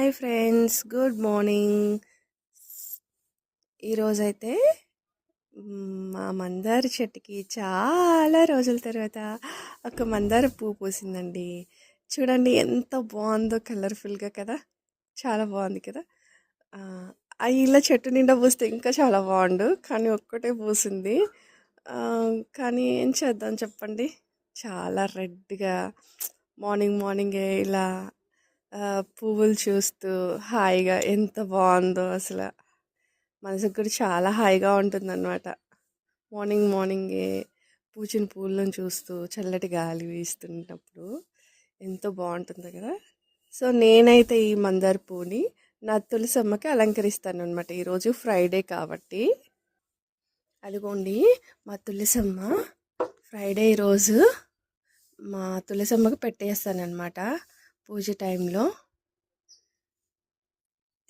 Hi friends good morning. ఈరోజైతే మా మందార చెట్టుకి చాలా రోజుల తర్వాత ఒక మందార పువ్వు పూసిందండి. చూడండి ఎంత బాగుందో కలర్ఫుల్గా కదా చాలా బాగుంది కదా. ఆ ఇలా చెట్టు నిండా పూస్తే ఇంకా చాలా బాగుండు కానీ ఒక్కటే పూసింది. కానీ ఏం చేద్దాం చెప్పండి? చాలా రెడ్గా మార్నింగ్ మార్నింగే ఇలా పువ్వులు చూస్తూ హాయిగా ఎంత బాగుందో అసలు. మనసుకు కూడా చాలా హాయిగా ఉంటుందన్నమాట. మార్నింగ్ మార్నింగే పూచిన పూలను చూస్తూ చల్లటి గాలి వీస్తున్నప్పుడు ఎంతో బాగుంటుంది కదా. సో నేనైతే ఈ మందార పూని నా తులసమ్మకి అలంకరిస్తాను అనమాట ఈరోజు ఫ్రైడే కాబట్టి. అదిగోండి మా తులసమ్మ ఫ్రైడే రోజు మా తులసమ్మకి పెట్టేస్తానమాట పూజ టైంలో.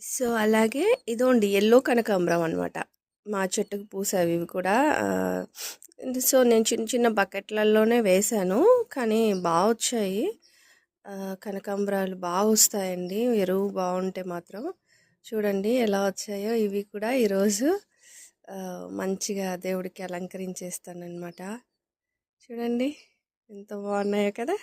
సో అలాగే ఇదోండి ఎల్లో కనకాంబరం అనమాట మా చెట్టుకు పూసేవి ఇవి కూడా సో నేను చిన్న చిన్న బకెట్లలోనే వేశాను కానీ బాగా వచ్చాయి. కనకాంబరాలు బాగా వస్తాయండి. ఎరువు బాగుంటే మాత్రం. చూడండి ఎలా వచ్చాయో ఇవి కూడా ఈరోజు మంచిగా దేవుడికి అలంకరించేస్తానమాట చూడండి ఎంత బాగున్నాయో కదా.